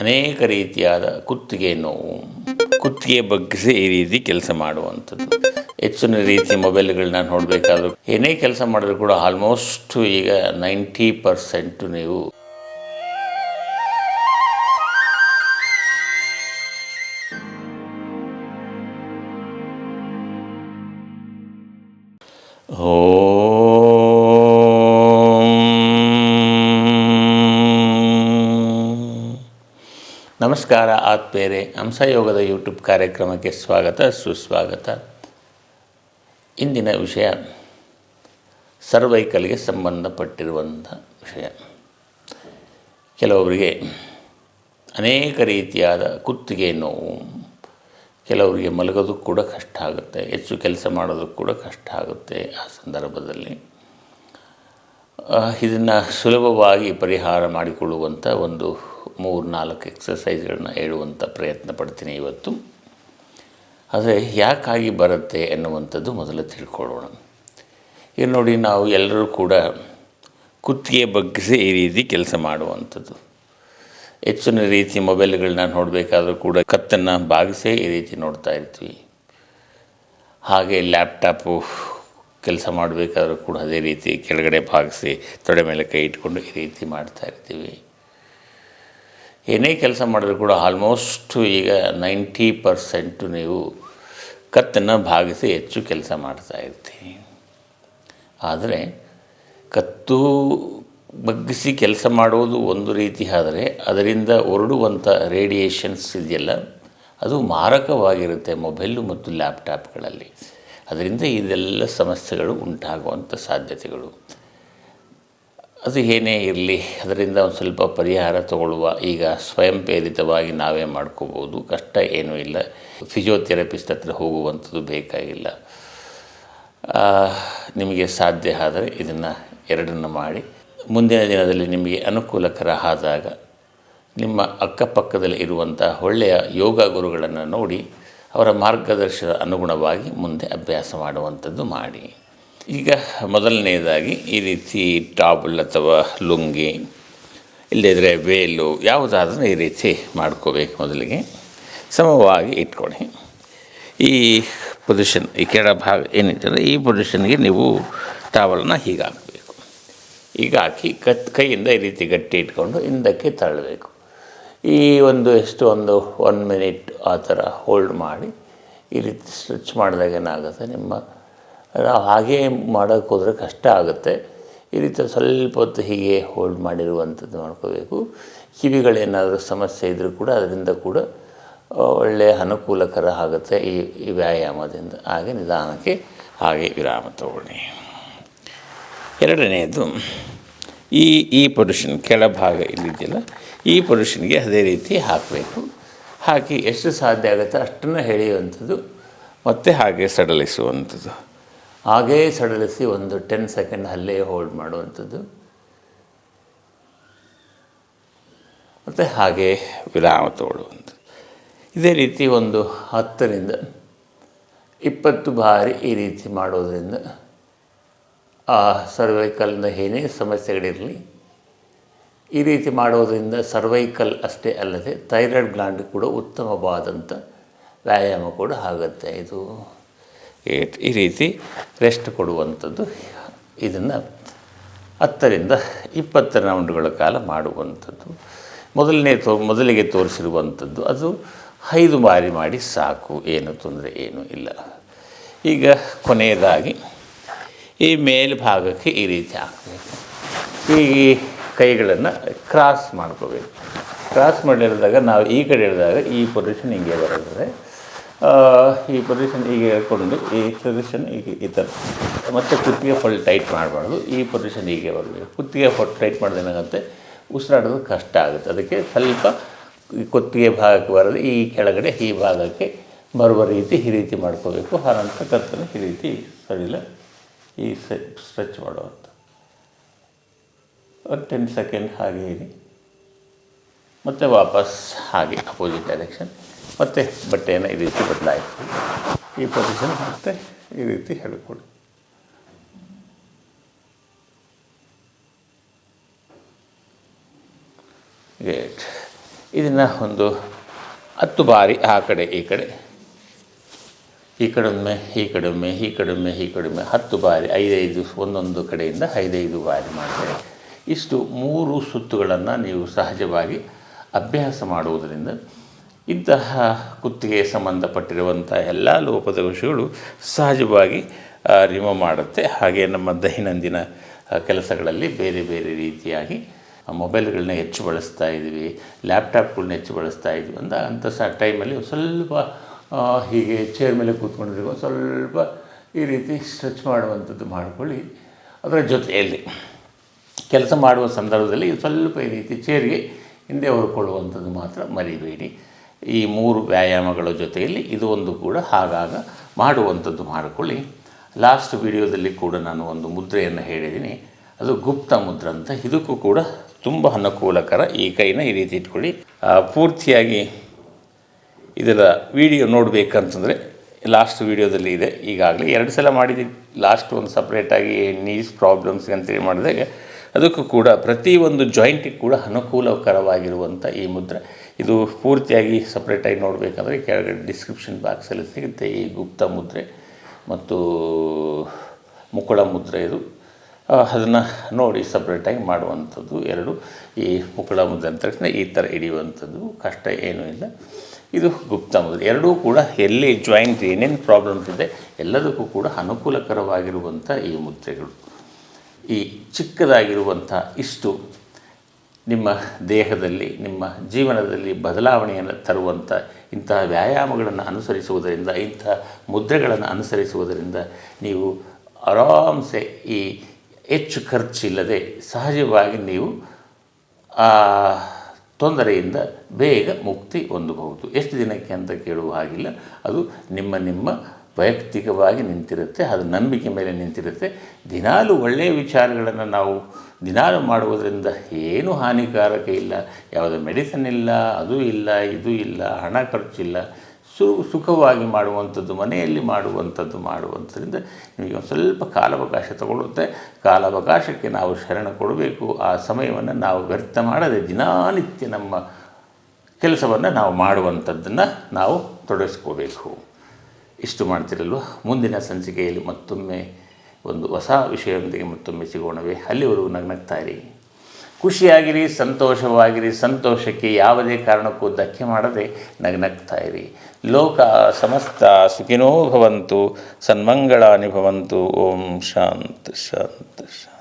ಅನೇಕ ರೀತಿಯಾದ ಕುತ್ತಿಗೆ ನೋವು, ಕುತ್ತಿಗೆ ಬಗ್ಗಿಸಿ ಈ ರೀತಿ ಕೆಲಸ ಮಾಡುವಂಥದ್ದು. ಹೆಚ್ಚಿನ ರೀತಿಯ ಮೊಬೈಲ್ಗಳನ್ನ ನೋಡಬೇಕಾದ್ರೂ ಏನೇ ಕೆಲಸ ಮಾಡಿದ್ರು ಕೂಡ ಆಲ್ಮೋಸ್ಟ್ ಈಗ ನೈಂಟಿ ಪರ್ಸೆಂಟು ನೀವು ನಮಸ್ಕಾರ ಆತ್ಮೇರೆ ಹಂಸಯೋಗದ ಯೂಟ್ಯೂಬ್ ಕಾರ್ಯಕ್ರಮಕ್ಕೆ ಸ್ವಾಗತ, ಸುಸ್ವಾಗತ. ಇಂದಿನ ವಿಷಯ, ಸರ್ವೈಕಲ್ಗೆ ಸಂಬಂಧಪಟ್ಟಿರುವಂಥ ವಿಷಯ. ಕೆಲವರಿಗೆ ಅನೇಕ ರೀತಿಯಾದ ಕುತ್ತಿಗೆ ನೋವು ಕೆಲವರಿಗೆ ಮಲಗೋದಕ್ಕೆ ಕೂಡ ಕಷ್ಟ ಆಗುತ್ತೆ, ಹೆಚ್ಚು ಕೆಲಸ ಮಾಡೋದಕ್ಕೆ ಕೂಡ ಕಷ್ಟ ಆಗುತ್ತೆ ಆ ಸಂದರ್ಭದಲ್ಲಿ. ಇದನ್ನು ಸುಲಭವಾಗಿ ಪರಿಹಾರ ಮಾಡಿಕೊಳ್ಳುವಂಥ ಒಂದು ಮೂರು ನಾಲ್ಕು ಎಕ್ಸಸೈಸ್ಗಳನ್ನ ಹೇಳುವಂಥ ಪ್ರಯತ್ನ ಪಡ್ತೀನಿ ಇವತ್ತು. ಆದರೆ ಯಾಕಾಗಿ ಬರುತ್ತೆ ಎನ್ನುವಂಥದ್ದು ಮೊದಲು ತಿಳ್ಕೊಳ್ಳೋಣ. ಈಗ ನೋಡಿ ನಾವು ಎಲ್ಲರೂ ಕೂಡ ಕುತ್ತಿಗೆ ಬಗ್ಗಿಸಿ ಈ ರೀತಿ ಕೆಲಸ ಮಾಡುವಂಥದ್ದು. ಹೆಚ್ಚಿನ ರೀತಿ ಮೊಬೈಲ್ಗಳನ್ನ ನೋಡಬೇಕಾದ್ರೂ ಕೂಡ ಕತ್ತನ್ನು ಬಾಗಿಸೇ ಈ ರೀತಿ ನೋಡ್ತಾ ಇರ್ತೀವಿ. ಹಾಗೆ ಲ್ಯಾಪ್ಟಾಪು ಕೆಲಸ ಮಾಡಬೇಕಾದ್ರೂ ಕೂಡ ಅದೇ ರೀತಿ ಕೆಳಗಡೆ ಭಾಗಿಸಿ ತೊಡೆ ಮೇಲೆ ಕೈ ಇಟ್ಕೊಂಡು ಈ ರೀತಿ ಮಾಡ್ತಾ ಇರ್ತೀವಿ. ಏನೇ ಕೆಲಸ ಮಾಡಿದ್ರು ಕೂಡ ಆಲ್ಮೋಸ್ಟು ಈಗ ನೈಂಟಿ ಪರ್ಸೆಂಟು ನೀವು ಕತ್ತನ್ನು ಭಾಗಿಸಿ ಹೆಚ್ಚು ಕೆಲಸ ಮಾಡ್ತಾ ಇರ್ತೀನಿ. ಆದರೆ ಕತ್ತು ಬಗ್ಗಿಸಿ ಕೆಲಸ ಮಾಡುವುದು ಒಂದು ರೀತಿ ಆದರೆ ಅದರಿಂದ ಹೊರಡುವಂಥ ರೇಡಿಯೇಷನ್ಸ್ ಇದೆಯಲ್ಲ, ಅದು ಮಾರಕವಾಗಿರುತ್ತೆ ಮೊಬೈಲು ಮತ್ತು ಲ್ಯಾಪ್ಟಾಪ್ಗಳಲ್ಲಿ ಅದರಿಂದ ಇದೆಲ್ಲ ಸಮಸ್ಯೆಗಳು ಉಂಟಾಗುವಂಥ ಸಾಧ್ಯತೆಗಳು. ಅದು ಏನೇ ಇರಲಿ, ಅದರಿಂದ ಒಂದು ಸ್ವಲ್ಪ ಪರಿಹಾರ ತಗೊಳ್ಳುವ, ಈಗ ಸ್ವಯಂ ಪ್ರೇರಿತವಾಗಿ ನಾವೇ ಮಾಡ್ಕೋಬೋದು. ಕಷ್ಟ ಏನೂ ಇಲ್ಲ. ಫಿಸಿಯೋಥೆರಪಿಸ್ಟ್ ಹತ್ರ ಹೋಗುವಂಥದ್ದು ಬೇಕಾಗಿಲ್ಲ. ನಿಮಗೆ ಸಾಧ್ಯ ಆದರೆ ಇದನ್ನು ಎರಡನ್ನು ಮಾಡಿ. ಮುಂದಿನ ದಿನದಲ್ಲಿ ನಿಮಗೆ ಅನುಕೂಲಕರ ಆದಾಗ ನಿಮ್ಮ ಅಕ್ಕಪಕ್ಕದಲ್ಲಿ ಇರುವಂಥ ಒಳ್ಳೆಯ ಯೋಗ ಗುರುಗಳನ್ನು ನೋಡಿ, ಅವರ ಮಾರ್ಗದರ್ಶನ ಅನುಗುಣವಾಗಿ ಮುಂದೆ ಅಭ್ಯಾಸ ಮಾಡುವಂಥದ್ದು ಮಾಡಿ. ಈಗ ಮೊದಲನೆಯದಾಗಿ ಈ ರೀತಿ ಟಾಬಲ್ ಅಥವಾ ಲುಂಗಿ ಇಲ್ಲದಿದ್ದರೆ ವೇಲು ಯಾವುದಾದ್ರೂ ಈ ರೀತಿ ಮಾಡ್ಕೋಬೇಕು ಮೊದಲಿಗೆ. ಸಮವಾಗಿ ಇಟ್ಕೊಳ್ಳಿ. ಈ ಪೊಸಿಷನ್ ಈ ಕೆಳ ಭಾಗ ಏನಿರ್ತದೆ ಈ ಪೊಸಿಷನ್ಗೆ ನೀವು ಟಾವಲನ್ನು ಹೀಗೆ ಹಾಕಬೇಕು. ಈಗ ಹಾಕಿ ಕತ್, ಕೈಯಿಂದ ಈ ರೀತಿ ಗಟ್ಟಿ ಇಟ್ಕೊಂಡು ಹಿಂದಕ್ಕೆ ತಳ್ಳಬೇಕು. ಈ ಒಂದು ಎಷ್ಟು, ಒಂದು ಒನ್ ಮಿನಿಟ್ ಆ ಥರ ಹೋಲ್ಡ್ ಮಾಡಿ ಈ ರೀತಿ ಸ್ಟ್ರೆಚ್ ಮಾಡಿದಾಗ ಏನಾಗುತ್ತೆ, ನಿಮ್ಮ ನಾವು ಹಾಗೇ ಮಾಡೋಕ್ಕೆ ಹೋದರೆ ಕಷ್ಟ ಆಗುತ್ತೆ. ಈ ರೀತಿ ಸ್ವಲ್ಪ ಹೊತ್ತು ಹೀಗೆ ಹೋಲ್ಡ್ ಮಾಡಿರುವಂಥದ್ದು ಮಾಡ್ಕೋಬೇಕು. ಕಿವಿಗಳೇನಾದರೂ ಸಮಸ್ಯೆ ಇದ್ದರೂ ಕೂಡ ಅದರಿಂದ ಕೂಡ ಒಳ್ಳೆಯ ಅನುಕೂಲಕರ ಆಗುತ್ತೆ ಈ ಈ ವ್ಯಾಯಾಮದಿಂದ. ಹಾಗೆ ನಿಧಾನಕ್ಕೆ ಹಾಗೆ ವಿರಾಮ ತಗೊಳ್ಳಿ. ಎರಡನೆಯದು ಈ ಈ ಪೊಸಿಷನ್ ಕೆಳಭಾಗ ಇಲ್ಲಿದೆಯಲ್ಲ, ಈ ಪೊಲ್ಯೂಷನ್ಗೆ ಅದೇ ರೀತಿ ಹಾಕಬೇಕು. ಹಾಕಿ ಎಷ್ಟು ಸಾಧ್ಯ ಆಗುತ್ತೆ ಅಷ್ಟನ್ನು ಹೇಳುವಂಥದ್ದು ಮತ್ತು ಹಾಗೆ ಸಡಲಿಸುವಂಥದ್ದು. ಹಾಗೇ ಸಡಲಿಸಿ ಒಂದು ಟೆನ್ ಸೆಕೆಂಡ್ ಅಲ್ಲೇ ಹೋಲ್ಡ್ ಮಾಡುವಂಥದ್ದು. ಮತ್ತು ಹಾಗೆ ವಿರಾಮ ತಗೊಳ್ಳುವಂಥದ್ದು ಇದೇ ರೀತಿ ಒಂದು ಹತ್ತರಿಂದ ಇಪ್ಪತ್ತು ಬಾರಿ ಈ ರೀತಿ ಮಾಡೋದರಿಂದ ಆ ಸರ್ವೈಕಲ್ನ ಏನೇ ಸಮಸ್ಯೆಗಳಿರಲಿ, ಈ ರೀತಿ ಮಾಡೋದರಿಂದ ಸರ್ವೈಕಲ್ ಅಷ್ಟೇ ಅಲ್ಲದೆ ಥೈರಾಯ್ಡ್ ಗ್ಲಾಂಡ್ ಕೂಡ ಉತ್ತಮವಾದಂಥ ವ್ಯಾಯಾಮ ಕೂಡ ಆಗುತ್ತೆ. ಇದು ಈ ರೀತಿ ರೆಸ್ಟ್ ಕೊಡುವಂಥದ್ದು ಇದನ್ನು ಹತ್ತರಿಂದ ಇಪ್ಪತ್ತು ರೌಂಡ್ಗಳ ಕಾಲ ಮಾಡುವಂಥದ್ದು. ಮೊದಲನೇ ತೋ, ಮೊದಲಿಗೆ ತೋರಿಸಿರುವಂಥದ್ದು ಅದು ಐದು ಬಾರಿ ಮಾಡಿ ಸಾಕು, ಏನು ತೊಂದರೆ, ಏನೂ ಇಲ್ಲ. ಈಗ ಕೊನೆಯದಾಗಿ ಈ ಮೇಲ್ಭಾಗಕ್ಕೆ ಈ ರೀತಿ ಹಾಕಬೇಕು. ಈ ಕೈಗಳನ್ನು ಕ್ರಾಸ್ ಮಾಡ್ಕೋಬೇಕು. ಕ್ರಾಸ್ ಮಾಡಿ ಹಿಡಿದಾಗ ನಾವು ಈ ಕಡೆ ಹಿಡಿದಾಗ ಈ ಪೊಸಿಷನ್ ಹಿಂಗೆ ಬರುತ್ತದೆ ಈ ಪೊಸಿಷನ್ ಹೀಗೆ ಹೇಳ್ಕೊಂಡು ಈ ಪೊಸಿಷನ್ ಹೀಗೆ ಈ ಥರ ಮತ್ತು ಕುತ್ತಿಗೆ ಫುಲ್ ಟೈಟ್ ಮಾಡಬಾರ್ದು, ಈ ಪೊಸಿಷನ್ ಹೀಗೆ ಬರಬೇಕು. ಕುತ್ತಿಗೆ ಫುಲ್ ಟೈಟ್ ಮಾಡಿದ್ರೆ ಏನಾಗುತ್ತೆ ಉಸಿರಾಡೋದು ಕಷ್ಟ ಆಗುತ್ತೆ. ಅದಕ್ಕೆ ಸ್ವಲ್ಪ ಕುತ್ತಿಗೆ ಭಾಗಕ್ಕೆ ಬರೋದು, ಈ ಕೆಳಗಡೆ ಈ ಭಾಗಕ್ಕೆ ಬರುವ ರೀತಿ ಈ ರೀತಿ ಮಾಡ್ಕೋಬೇಕು. ಹಾರಂತ ಕತ್ತನ್ನು ಈ ರೀತಿ ಸರಿಲ್ಲ ಈ ಸ್ಟ್ರೆಚ್ ಮಾಡುವಂಥ ಒಂದು ಟೆನ್ ಸೆಕೆಂಡ್ ಹಾಗೆ ಇರಿ. ಮತ್ತು ವಾಪಸ್ ಹಾಗೆ ಅಪೋಸಿಟ್ ಡೈರೆಕ್ಷನ್ ಮತ್ತು ಬಟ್ಟೆಯನ್ನು ಈ ರೀತಿ ಬದಲಾಯಿತು ಈ ಪೊಸಿಷನ್ ಮತ್ತೆ ಈ ರೀತಿ ಹೇಳಿಕೊಡಿ. ಗ್ರೇಟ್ ಇದನ್ನು ಒಂದು ಹತ್ತು ಬಾರಿ ಆ ಕಡೆ, ಈ ಕಡೆ. ಈ ಕಡೆಯೊಮ್ಮೆ ಈ ಕಡೊಮ್ಮೆ ಈ ಕಡೆಯೊಮ್ಮೆ ಈ ಕಡೆಯೊಮ್ಮೆ ಹತ್ತು ಬಾರಿ, ಐದೈದು, ಒಂದೊಂದು ಕಡೆಯಿಂದ ಐದೈದು ಬಾರಿ ಮಾಡಿದರೆ ಇಷ್ಟು ಮೂರು ಸುತ್ತುಗಳನ್ನು ನೀವು ಸಹಜವಾಗಿ ಅಭ್ಯಾಸ ಮಾಡುವುದರಿಂದ ಇಂತಹ ಕುತ್ತಿಗೆ ಸಂಬಂಧಪಟ್ಟಿರುವಂಥ ಎಲ್ಲ ಲೋಪದೋಷಗಳು ಸಹಜವಾಗಿ ರಿಮೂವ್ ಮಾಡುತ್ತೆ. ಹಾಗೆ ನಮ್ಮ ದೈನಂದಿನ ಕೆಲಸಗಳಲ್ಲಿ ಬೇರೆ ಬೇರೆ ರೀತಿಯಾಗಿ ಮೊಬೈಲ್ಗಳನ್ನ ಹೆಚ್ಚು ಬಳಸ್ತಾ ಇದ್ದೀವಿ ಲ್ಯಾಪ್ಟಾಪ್ಗಳನ್ನ ಹೆಚ್ಚು ಬಳಸ್ತಾ ಇದ್ವಿ. ಅಂದ ಅಂಥ ಸಹ ಟೈಮಲ್ಲಿ ಸ್ವಲ್ಪ ಹೀಗೆ ಚೇರ್ ಮೇಲೆ ಕೂತ್ಕೊಂಡಿರೋ ಸ್ವಲ್ಪ ಈ ರೀತಿ ಸ್ಟ್ರೆಚ್ ಮಾಡುವಂಥದ್ದು ಮಾಡಿಕೊಳ್ಳಿ. ಅದರ ಜೊತೆಯಲ್ಲಿ ಕೆಲಸ ಮಾಡುವ ಸಂದರ್ಭದಲ್ಲಿ ಸ್ವಲ್ಪ ಈ ರೀತಿ ಚೇರ್ಗೆ ಹಿಂದೆ ಹೊರ್ಕೊಳ್ಳುವಂಥದ್ದು ಮಾತ್ರ ಮರಿಬೇಡಿ. ಈ ಮೂರು ವ್ಯಾಯಾಮಗಳ ಜೊತೆಯಲ್ಲಿ ಇದು ಒಂದು ಕೂಡ ಆಗಾಗ ಮಾಡುವಂಥದ್ದು ಮಾಡಿಕೊಳ್ಳಿ. ಲಾಸ್ಟ್ ವಿಡಿಯೋದಲ್ಲಿ ಕೂಡ ನಾನು ಒಂದು ಮುದ್ರೆಯನ್ನು ಹೇಳಿದ್ದೀನಿ. ಅದು ಗುಪ್ತ ಮುದ್ರ ಅಂತ. ಇದಕ್ಕೂ ಕೂಡ ತುಂಬ ಅನುಕೂಲಕರ ಈ ಕೈನ ಈ ರೀತಿ ಇಟ್ಕೊಳ್ಳಿ. ಪೂರ್ತಿಯಾಗಿ ಇದರ ವಿಡಿಯೋ ನೋಡಬೇಕಂತಂದರೆ ಲಾಸ್ಟ್ ವಿಡಿಯೋದಲ್ಲಿ ಇದೆ. ಈಗಾಗಲೇ ಎರಡು ಸಲ ಮಾಡಿದ್ದೀನಿ. ಲಾಸ್ಟ್ ಒಂದು ಸಪ್ರೇಟಾಗಿ ನೀಸ್ ಪ್ರಾಬ್ಲಮ್ಸ್ ಅಂತೇಳಿ ಮಾಡಿದಾಗ ಅದಕ್ಕೂ ಕೂಡ ಪ್ರತಿಯೊಂದು ಜಾಯಿಂಟಿಗೆ ಕೂಡ ಅನುಕೂಲಕರವಾಗಿರುವಂಥ ಈ ಮುದ್ರೆ. ಇದು ಪೂರ್ತಿಯಾಗಿ ಸಪ್ರೇಟಾಗಿ ನೋಡಬೇಕಂದ್ರೆ ಕೆಳಗಡೆ ಡಿಸ್ಕ್ರಿಪ್ಷನ್ ಬಾಕ್ಸಲ್ಲಿ ಸಿಗುತ್ತೆ ಈ ಗುಪ್ತ ಮುದ್ರೆ ಮತ್ತು ಮುಕುಳ ಮುದ್ರೆ ಇದು. ಅದನ್ನು ನೋಡಿ ಸಪ್ರೇಟಾಗಿ ಮಾಡುವಂಥದ್ದು ಎರಡು. ಈ ಮುಕುಳ ಮುದ್ರೆ ಅಂದ ತಕ್ಷಣ ಈ ಥರ ಹಿಡಿಯುವಂಥದ್ದು ಕಷ್ಟ ಏನೂ ಇಲ್ಲ. ಇದು ಗುಪ್ತ ಮುದ್ರೆ. ಎರಡೂ ಕೂಡ ಎಲ್ಲಿ ಜಾಯಿಂಟ್ ಏನೇನು ಪ್ರಾಬ್ಲಮ್ಸ್ ಇದೆ ಎಲ್ಲದಕ್ಕೂ ಕೂಡ ಅನುಕೂಲಕರವಾಗಿರುವಂಥ ಈ ಮುದ್ರೆಗಳು. ಈ ಚಿಕ್ಕದಾಗಿರುವಂಥ ಇಷ್ಟು ನಿಮ್ಮ ದೇಹದಲ್ಲಿ, ನಿಮ್ಮ ಜೀವನದಲ್ಲಿ ಬದಲಾವಣೆಯನ್ನು ತರುವಂಥ ಇಂತಹ ವ್ಯಾಯಾಮಗಳನ್ನು ಅನುಸರಿಸುವುದರಿಂದ ಇಂತಹ ಮುದ್ರೆಗಳನ್ನು ಅನುಸರಿಸುವುದರಿಂದ ನೀವು ಆರಾಮ್ಸೆ ಈ ಹೆಚ್ಚು ಖರ್ಚಿಲ್ಲದೆ ಸಹಜವಾಗಿ ನೀವು ಆ ತೊಂದರೆಯಿಂದ ಬೇಗ ಮುಕ್ತಿ ಹೊಂದಬಹುದು. ಎಷ್ಟು ದಿನಕ್ಕೆ ಅಂತ ಕೇಳುವ ಹಾಗಿಲ್ಲ. ಅದು ನಿಮ್ಮ ನಿಮ್ಮ ವೈಯಕ್ತಿಕವಾಗಿ ನಿಂತಿರುತ್ತೆ, ಅದು ನಂಬಿಕೆ ಮೇಲೆ ನಿಂತಿರುತ್ತೆ. ದಿನಾಲು ಒಳ್ಳೆಯ ವಿಚಾರಗಳನ್ನು ನಾವು ದಿನಾಲು ಮಾಡುವುದರಿಂದ ಏನೂ ಹಾನಿಕಾರಕ ಇಲ್ಲ. ಯಾವುದೇ ಮೆಡಿಸನ್ ಇಲ್ಲ, ಅದು ಇಲ್ಲ, ಇದು ಇಲ್ಲ, ಹಣ ಖರ್ಚಿಲ್ಲ, ಸು ಸುಖವಾಗಿ ಮಾಡುವಂಥದ್ದು, ಮನೆಯಲ್ಲಿ ಮಾಡುವಂಥದ್ದು, ಮಾಡುವಂಥದ್ರಿಂದ ನಿಮಗೆ ಒಂದು ಸ್ವಲ್ಪ ಕಾಲಾವಕಾಶ ತಗೊಳ್ಳುತ್ತೆ. ಕಾಲಾವಕಾಶಕ್ಕೆ ನಾವು ಶರಣ ಕೊಡಬೇಕು. ಆ ಸಮಯವನ್ನು ನಾವು ವ್ಯರ್ಥ ಮಾಡದೆ ದಿನನಿತ್ಯ ನಮ್ಮ ಕೆಲಸವನ್ನು ನಾವು ಮಾಡುವಂಥದ್ದನ್ನು ನಾವು ತೊಡಗಿಸ್ಕೋಬೇಕು. ಇಷ್ಟು ಮಾಡ್ತಿರಲ್ವ? ಮುಂದಿನ ಸಂಚಿಕೆಯಲ್ಲಿ ಮತ್ತೊಮ್ಮೆ ಒಂದು ಹೊಸ ವಿಷಯದೊಂದಿಗೆ ಮತ್ತೊಮ್ಮೆ ಸಿಗೋಣವೇ. ಅಲ್ಲಿವರೆಗೂ ನಗ್ನಗ್ತಾರೆ ಖುಷಿಯಾಗಿರಿ, ಸಂತೋಷವಾಗಿರಿ, ಸಂತೋಷಕ್ಕೆ ಯಾವುದೇ ಕಾರಣಕ್ಕೂ ಧಕ್ಕೆ ಮಾಡದೆ ನಗ್ನಗ್ತಾ ಇರಿ ಲೋಕ ಸಮಸ್ತ ಸುಖಿನೋ ಭವಂತು, ಸನ್ಮಂಗಳಾನಿ ಭವಂತು. ಓಂ ಶಾಂತ ಶಾಂತ ಶಾಂತ.